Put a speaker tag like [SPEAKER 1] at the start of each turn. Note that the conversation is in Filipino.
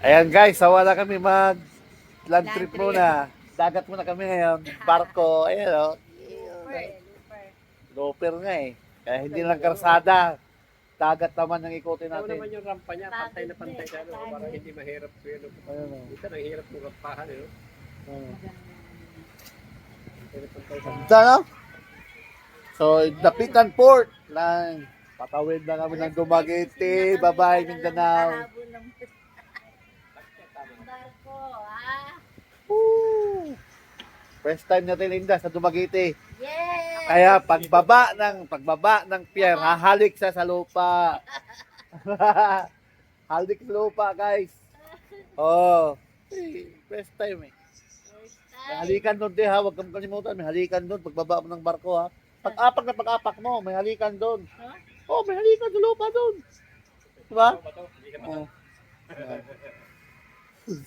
[SPEAKER 1] Ayan guys, sawa na kami mag land trip muna. Dagat muna kami ngayon. Barko, ayan o. Loper nga eh. Kaya hindi lang karsada. Dagat naman ang ikutin
[SPEAKER 2] Ito
[SPEAKER 1] natin.
[SPEAKER 2] naman yung rampa niya, pantay na pantay siya, no? para hindi mahirap ko yun.
[SPEAKER 1] Ayun o.
[SPEAKER 2] Ito ang hirap ng rampahan, eh, no?
[SPEAKER 1] Ito no? So, Dapitan Port lang. Patawid na kami ng Dumaguete. Bye-bye, Mindanao.
[SPEAKER 3] Barko, ha?
[SPEAKER 1] Woo! First time natin Linda sa Dumaguete.
[SPEAKER 3] Yes!
[SPEAKER 1] Kaya pagbaba ng pagbaba ng pier, hahalik siya sa lupa. Halik sa lupa, guys. Oh. First time eh.
[SPEAKER 3] First time.
[SPEAKER 1] halikan doon, di ha. Huwag kang kalimutan. May halikan doon. Pagbaba mo ng barko, ha. Pag-apak na pag-apak mo, may halikan doon.
[SPEAKER 3] Huh?
[SPEAKER 1] Oh, may halikan sa lupa doon. Diba? Oh.